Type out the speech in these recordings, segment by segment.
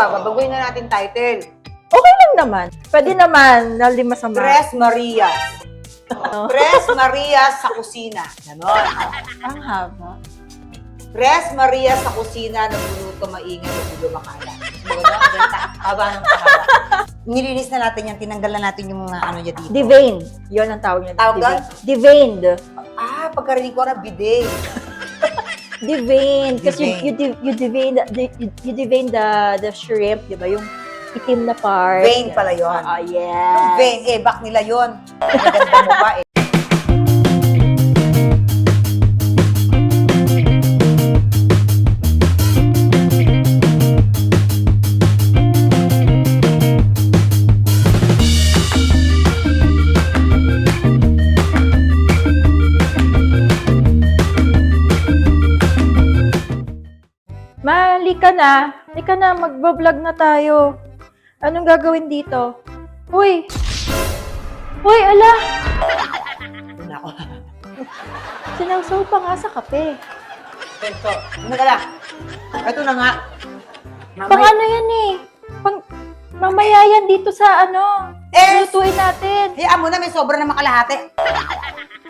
ba? Babaguhin na natin title. Okay lang naman. Pwede naman na lima sa mga. Tres Marias. Tres Marias sa kusina. Ganon. Ang haba. Tres Marias sa kusina, nagluluto maingay, nagulo makala. Haba ng pahaba. Nilinis na natin yan, tinanggal na natin yung mga ano niya dito. Devain. Yun ang tawag niya. Tawag doon? Devained. Ah, pagkarinig ko na bidet. Devain. Kasi you, you, you devain, the, you, you devain the, the shrimp, di ba? Yung itim na part. Vein pala yun. Ah, Yung yes. vein, eh, back nila yun. Maganda mo ba eh. Mali ka na. Hindi ka na. Magbablog na tayo. Anong gagawin dito? Uy! Uy, ala! Yun ako. Sinawsaw pa nga sa kape. Ito, ano ka lang? Ito na nga. Pang Mamay, ano yan eh? Pang, mamaya yan dito sa ano. Eh, Lutuin natin. hayaan mo na, may sobra na makalahati.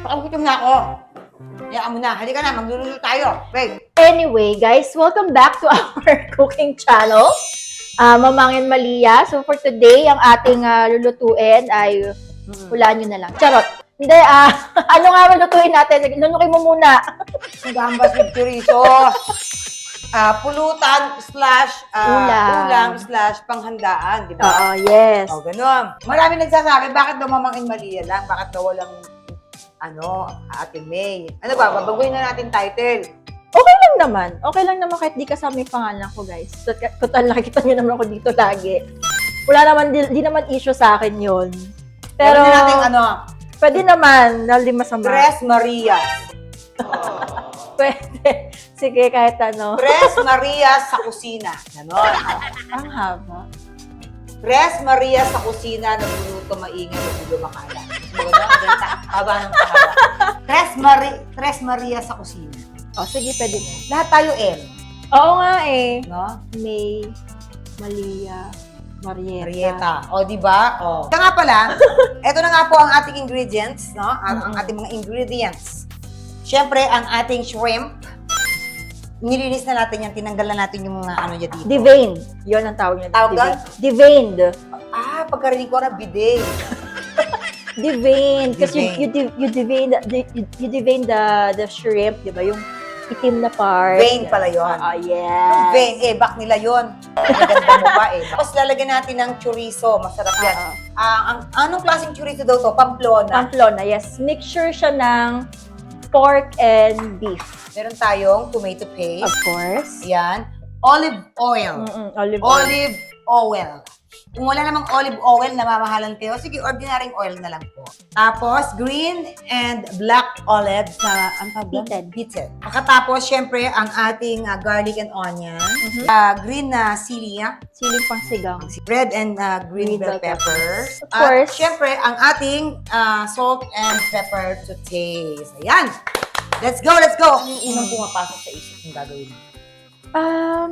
Pakagutom na ako. Hayaan mo na, halika na, magluluto tayo. Wait. Anyway, guys, welcome back to our cooking channel. Ah, Mamangin Malia. So for today, ang ating ah, lulutuin ay hulaan nyo na lang. Charot. Hindi, ah, ano nga lulutuin natin? Lunukin mo muna. Gambas with chorizo. Ah, pulutan slash ah, Ulam. ulam slash panghandaan, di ba? Oo, yes. Oh, ganun. Marami nagsasabi, bakit daw mamangin Malia lang? Bakit daw walang, ano, Ate May? Ano ba, babaguhin na natin title. Okay lang naman. Okay lang naman kahit di kasama yung pangalan ko, guys. Tot- Total, nakikita nyo naman ako dito lagi. Wala naman, di, di naman issue sa akin yun. Pero, Pero, natin, ano, pwede naman na lima sa mga. Tres Marias. Pwede. Sige, kahit ano. Tres Marias sa kusina. Ganon. Ang haba. Tres Marias sa kusina, nagluluto maingay, nagulo makala. Haba ng pahaba. Tres, Mari Tres Marias sa kusina. O, sige, pwede. Lahat tayo M, Oo nga eh. no? May, Malia, Marieta. Marieta. O, di ba? O. Ito nga pala, ito na nga po ang ating ingredients, no? Ang, ang Mm-mm. ating mga ingredients. Siyempre, ang ating shrimp, nilinis na natin yan, tinanggal na natin yung mga ano niya dito. Devain. Yun ang tawag niya. Tawag doon? Devained. Ah, pagkarinig ko na bidet. Devain. Kasi you, you, you devain, the, you, you devain the, the shrimp, di ba? Yung itim na part. Vein pala yun. Ah, Yung yes. vein, eh, back nila yun. Maganda mo ba eh. Tapos lalagyan natin ng chorizo. Masarap yan. Ah, ang, anong klaseng chorizo daw to? Pamplona. Pamplona, yes. Mixture siya ng pork and beef. Meron tayong tomato paste. Of course. Yan. Olive oil. Mm-mm, olive oil. Olive oil. Kung wala namang olive oil na mamahalan kayo, sige, ordinaryong oil na lang po. Tapos, green and black olives na, ang tawag doon? Heated. Heated. Pagkatapos, syempre, ang ating ah, garlic and onion. Mhm. Ah, green na sili, ah. Siling pang sigang. red and uh, green, Green bell bell peppers. Of At course. syempre, ang ating uh, salt and pepper to taste. Ayan! Let's go, let's go! Ano yung unang pumapasok sa isip kung gagawin? Um,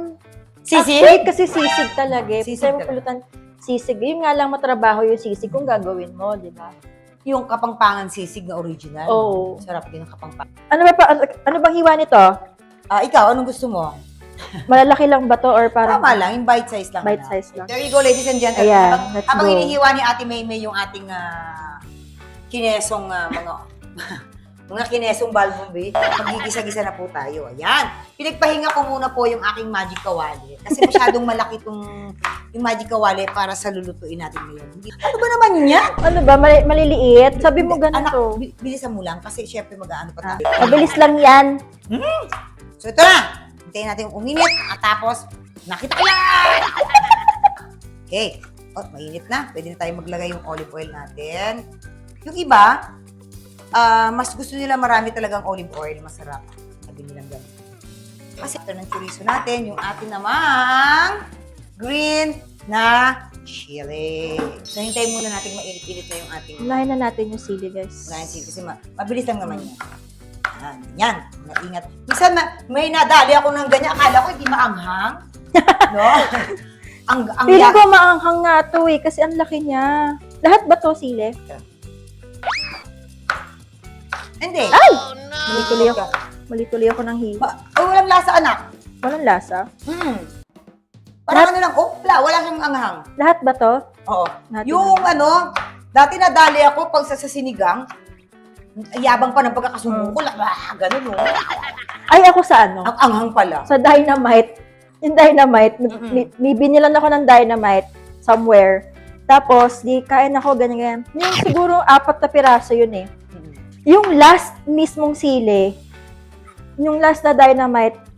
Sisig? Actually, kasi sisig talaga eh. Sisig talaga. pulutan, sisig. Yun nga lang matrabaho yung sisig kung gagawin mo, di ba? Yung kapangpangan sisig na original. Oo. Sarap din ang kapangpangan. Ano ba pa, ano, ano bang hiwa nito? Ah, ikaw, anong gusto mo? Malalaki lang ba to or parang Tama lang, yung bite size lang. bite na. size lang? There you go, ladies and gentlemen. Ayan, habang, let's habang go. hinihiwa ni Ate Maymay yung ating ah, kinesong ah, mga mga kinesong balbumbi, magigisa-gisa na po tayo. Ayan. Pinagpahinga ko muna po yung aking magic kawali. Kasi masyadong malaki itong yung magic kawali para sa lulutuin natin ngayon. Ano ba naman yan? Ano ba, mali- maliliit? Sabi mo Anak, ganito. bi- bilisan mo lang kasi syempre mag-ano pa Ah, tayo. Mabilis lang yan. So ito na. Hintayin natin yung uminit at tapos nakita ko yan! Okay. Oh, mainit na. Pwede na tayo maglagay yung olive oil natin. Yung iba, ah, mas gusto nila marami talagang olive oil. Masarap. Sabi nilang ganun. Kasi ito ng chorizo natin, yung atin namang green na chili. So, hintayin muna natin mainit-init na yung ating Unahin na natin yung sili, guys. Blind seed kasi ma- mabilis lang naman yan. Yan, yan. Maingat. Minsan ma- may nadali ako ng ganyan. Akala ko hindi maanghang. no? Ang, ang ya- ko maanghang nga to eh, kasi ang laki niya. Lahat ba to sili? Hindi. Ay! Mali-tuloy ako, mali-tuloy ako ng hiwa. Ma- Ay, walang lasa, anak. Walang lasa. Hmm. Parang ano lang, oh, wala, wala siyang anghang. Lahat ba to? Oo. Natin Yung ano, dati nadali ako pag sa, sa sinigang, yabang pa ng pagkakasubo ko, ah, ganun, oh. Ay, ako sa ano? Ang anghang pala. Sa dynamite. Yung dynamite, Mm-mm. may, may binilan ako ng dynamite somewhere. Tapos, di kain ako, ganyan, ganyan. Yung siguro apat na piraso yun eh. Mm. Yung last mismong sili, yung last na dynamite,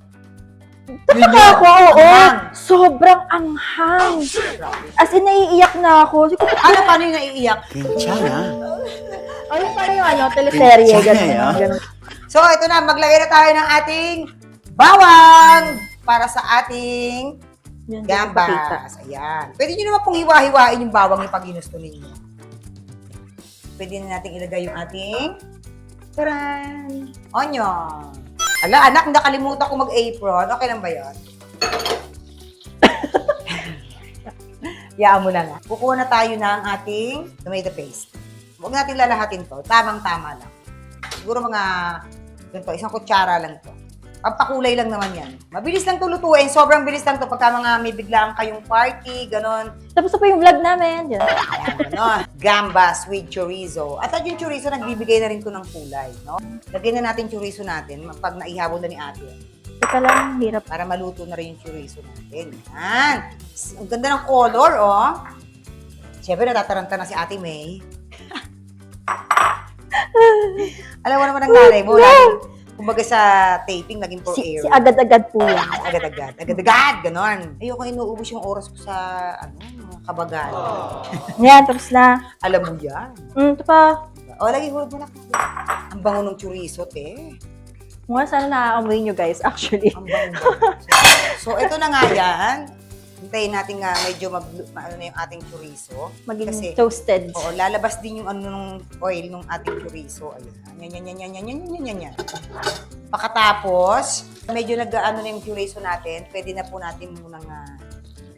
yun Talaga yun. ako, oo. Anghang. Sobrang anghang. As in, naiiyak na ako. Sabi ano, ano, paano yung naiiyak? Kinchana. Ano pa yung ano, teleserye, Pinsan So, ito na, maglagay na tayo ng ating bawang para sa ating Yan, gambas. Ayan. Pwede nyo naman pong hiwa-hiwain yung bawang yung pag ginusto ninyo. Pwede na natin ilagay yung ating taran, onion. Ala, anak, nakalimutan ko mag-apron. Okay lang ba yun? Yaan mo na nga. Kukuha na tayo ng ating tomato paste. Huwag natin lalahatin to. Tamang-tama lang. Siguro mga, ganito, isang kutsara lang to. Pampakulay lang naman yan. Mabilis lang to lutuin. Sobrang bilis lang to pagka mga may biglang kayong party, ganon. Tapos na pa yung vlog namin. Yan. Ayan, ganon. Gambas with chorizo. At at yung chorizo, nagbibigay na rin to ng kulay, no? Lagyan na natin chorizo natin pag naihabol na ni ate. Teka lang, hirap. Para maluto na rin yung chorizo natin. Yan. Ang ganda ng color, oh. Siyempre, natataranta na si Ate May. Alam mo naman ang nanay mo. Laging, kumbaga sa taping, naging for Si, air. si agad-agad po yan. Agad-agad. Agad-agad. Ganon. Ayoko inuubos yung oras ko sa, ano, mga kabagan. Yan, tapos na. Alam mo yan. Mm, ito pa. O, lagi hulog mo na. Ang bango ng chorizo, te. Mukha sana naaamoy nyo guys, actually. Ang bango. so, ito na nga yan. Hintayin natin nga medyo mag, ma- ano na yung ating chorizo. Maging Kasi- toasted. Oo, lalabas din yung ano nung oil nung ating chorizo. Ayan. Yan, yan, yan, yan, yan, yan, yan, yan, yan. Pakatapos, medyo nag-ano na yung chorizo natin, pwede na po natin munang ah,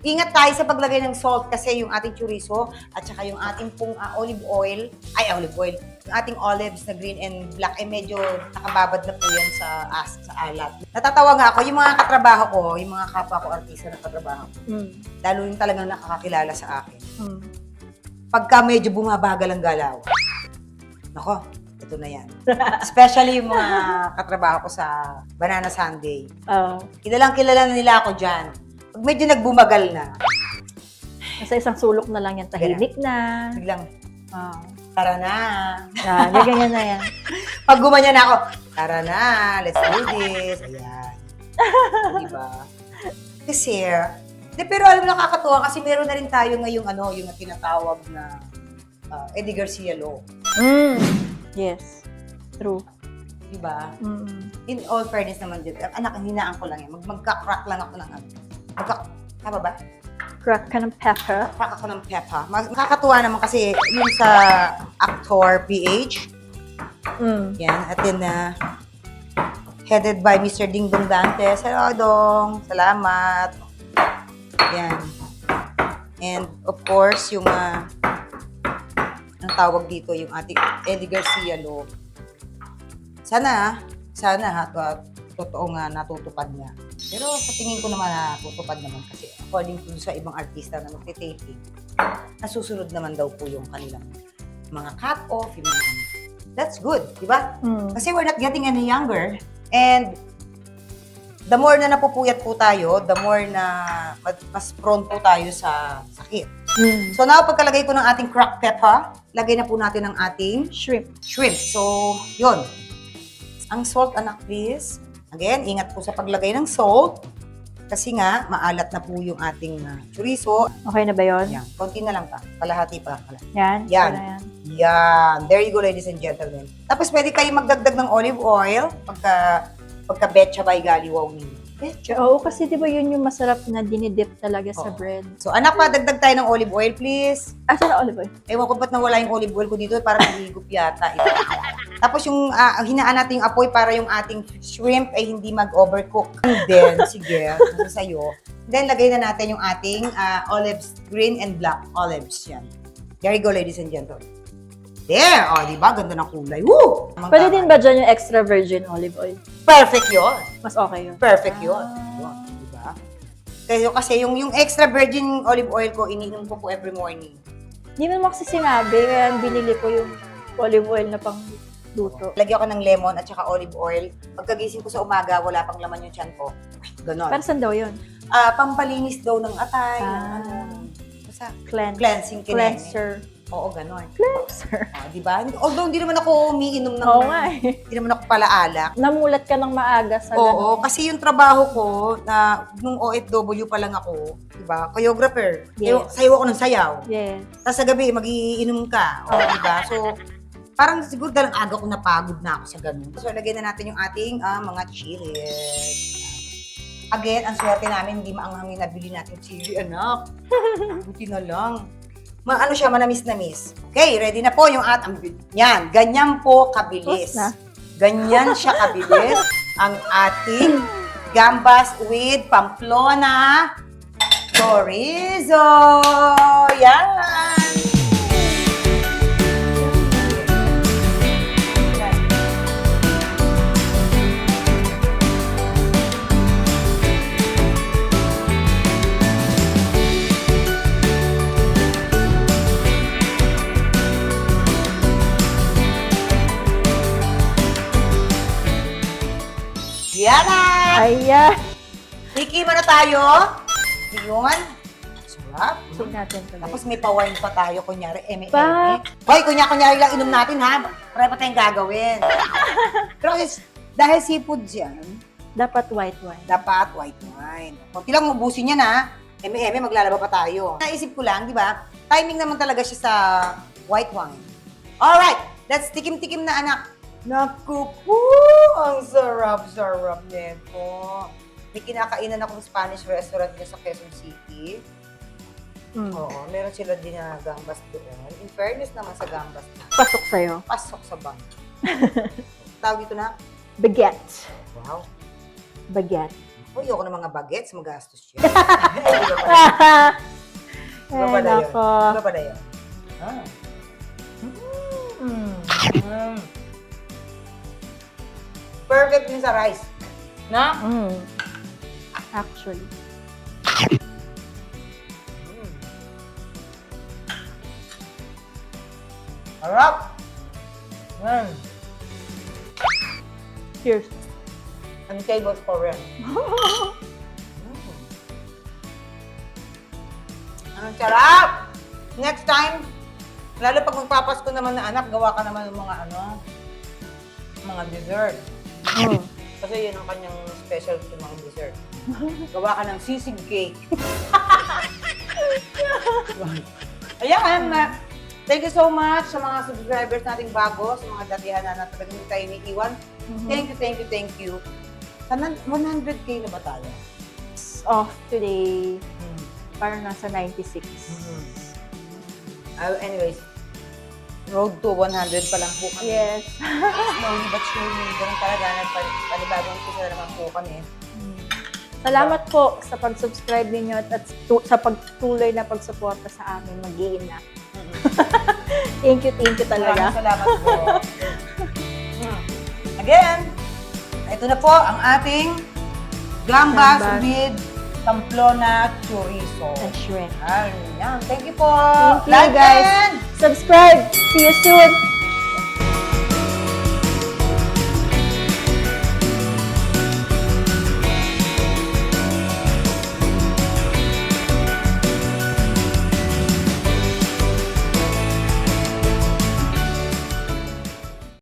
Ingat tayo sa paglagay ng salt kasi yung ating chorizo at saka yung ating pong ah, olive oil, ay olive oil, yung ating olives na green and black ay medyo nakababad na po yan sa as sa alat. Natatawa nga ako, yung mga katrabaho ko, yung mga kapwa ko artista na katrabaho, Mm. lalo yung talagang nakakakilala sa akin Mm. pagka medyo bumabagal ang galaw. Nako, ito na yan. Especially yung mga katrabaho ko sa Banana Sunday. Oh. Kilalang kilala na nila ako dyan. Pag medyo nagbumagal na, Nasa isang sulok na lang yan, tahimik na. biglang, Oh. tara na. Yan, ganyan na yan. Pag gumanya na ako, tara na, let's do this. Ayan. diba? Kasi, de, pero alam mo nakakatuwa kasi meron na rin tayo ngayong ano, yung tinatawag na uh, Eddie Garcia Law. Mm. Yes. True. Diba? Mm. in all fairness naman din, anak, hinaan ko lang yan. Mag magka-crack lang ako ng ano. Magka, tama ba? Crack ka ng pepper. Crack ako ng pepper. Nakakatuwa naman kasi yung sa actor PH, Mm. yan, at then, uh, headed by Mr. Ding Dong Dantes. Hello, Dong. Salamat. Yan. And, of course, yung, uh, ang tawag dito, yung ating Eddie Garcia Law. Sana, sana, ha, to- totoo nga natutupad niya. Pero sa tingin ko naman natutupad naman kasi according to sa ibang artista na magte-taping, nasusunod naman daw po yung kanilang mga cut-off, yung mga. That's good, di ba? Mm. Kasi we're not getting any younger. And the more na napupuyat po tayo, the more na mas- mas prone po tayo sa sakit. Mm. So now, pagkalagay ko ng ating cracked pepper, lagay na po natin ang ating Shrimp. shrimp. So, yun. Ang salt, anak, please. Again, ingat po sa paglagay ng salt. Kasi nga, maalat na po yung ating uh, chorizo. Okay na ba yun? Yan, konti na lang pa. Kalahati pa lang pala. Yan. Yan. Na yan. Yan. There you go, ladies and gentlemen. Tapos pwede kayo magdagdag ng olive oil pagka, pagka betcha by galiwaw ninyo. Betcha. Oo, kasi di ba yun yung masarap na dinidip talaga sa Oo. bread. So, anak pa, dagdag tayo ng olive oil, please. Asa na olive oil? Ewan ko ba't nawala yung olive oil ko dito, parang nahigop yata. Ito. Tapos yung ah, hinaan natin yung apoy para yung ating shrimp ay hindi mag-overcook. And then, sige, nasa sa'yo. Then, lagay na natin yung ating ah, olives, green and black olives. Yan. There you go, ladies and gentlemen. There! O, di ba? Ganda ng kulay. Woo! Pwede din ba dyan yung extra virgin olive oil? Perfect yun. Mas okay yun. Perfect yun. Yun, Di ba? Kaya kasi yung, yung extra virgin olive oil ko, iniinom ko po every morning. Hindi naman kasi sinabi, kaya binili ko yung olive oil na pang luto. Lagyan ko ng lemon at saka olive oil. Pagkagising ko sa umaga, wala pang laman yung tiyan ko. Ganon. Para saan daw yun? Ah, pampalinis daw ng atay. ng Ah. ano. Basta Cleanse. cleansing kineme. Cleanser. Oo, ganon. Cleanser. Ah, di ba? Although hindi naman ako umiinom ng... Oo nga eh. Hindi naman ako pala alak. Namulat ka ng maaga sa Oo, kasi yung trabaho ko na nung OFW pa lang ako, di ba? Choreographer. Yes. Sayo ako ng sayaw. Yes. Tapos sa gabi, magiinom ka. O, di ba? So, parang siguro dahil ang aga ko napagod na ako sa ganun. So, lagyan na natin yung ating ah, mga chilies. Again, ang swerte namin, hindi maanghang yung nabili natin chili, anak. Buti na lang. Ma ano siya, manamis-namis. Okay, ready na po yung atang... Yan, ganyan po kabilis. Na. Ganyan siya kabilis ang ating gambas with Pamplona chorizo. Yan! Yan na! Ayan. Tikiman na tayo. Yun. Sarap. Check natin to. Tapos may pa-wine pa tayo, kunyari, eme Pa- Hoy, kunya-kunyari lang inom natin, ha? Para pa tayong gagawin. Pero kasi, dahil seafood yan, Dapat white wine. dapat white wine. Kunti lang ubusin yan, ha? Eme-eme, maglalaba pa tayo. Naisip ko lang, di ba? Timing naman talaga siya sa white wine. Alright, let's tikim-tikim na, anak. Naku po, ang sarap-sarap nito. May kinakainan akong Spanish restaurant dito sa Quezon City. Mm. Oo, meron sila din na gambas doon. In fairness naman sa gambas, Pasok sa'yo. pasok sa bank. Tawag dito na, Baguette. wow. Baguette. Uy, ako ng mga bagets, magastos yun. Iba pala, iba Ay, pala yun. nako. Iba pala yun. Ah. Mm. Mm. Perfect din sa rice. Na? Mm. Actually. Mm. Harap! Mm. Cheers. Ang tables for rent. Ang sarap! Next time, lalo pag magpapasko naman na anak, gawa ka naman ng mga ano, mga dessert. Mm. Kasi yun ang kanyang specialty mga dessert. Gawa ka ng sisig cake. Ayan, na. Thank you so much sa mga subscribers nating bago, sa mga datihan na talagang tayo iniiwan. Mhm. Thank you, thank you, thank you. Sana 100k na ba tayo? Off today. Hmm. Parang nasa 96. Uh, anyways, road to 100 pa lang po kami. Yes. Slowly but surely, ganun talaga, nagpanibagong umpisa naman po kami. Mm. Salamat po sa pag-subscribe ninyo at, at tu- sa pagtuloy na pagsuporta sa amin mag-iina. Thank you, thank you talaga. Salamat po. Mm. Again, ito na po ang ating gambas, Gambas. with Pamplona chorizo. And shrimp. Ayan. Thank you po. Thank you, Like guys. and Subscribe! See you soon!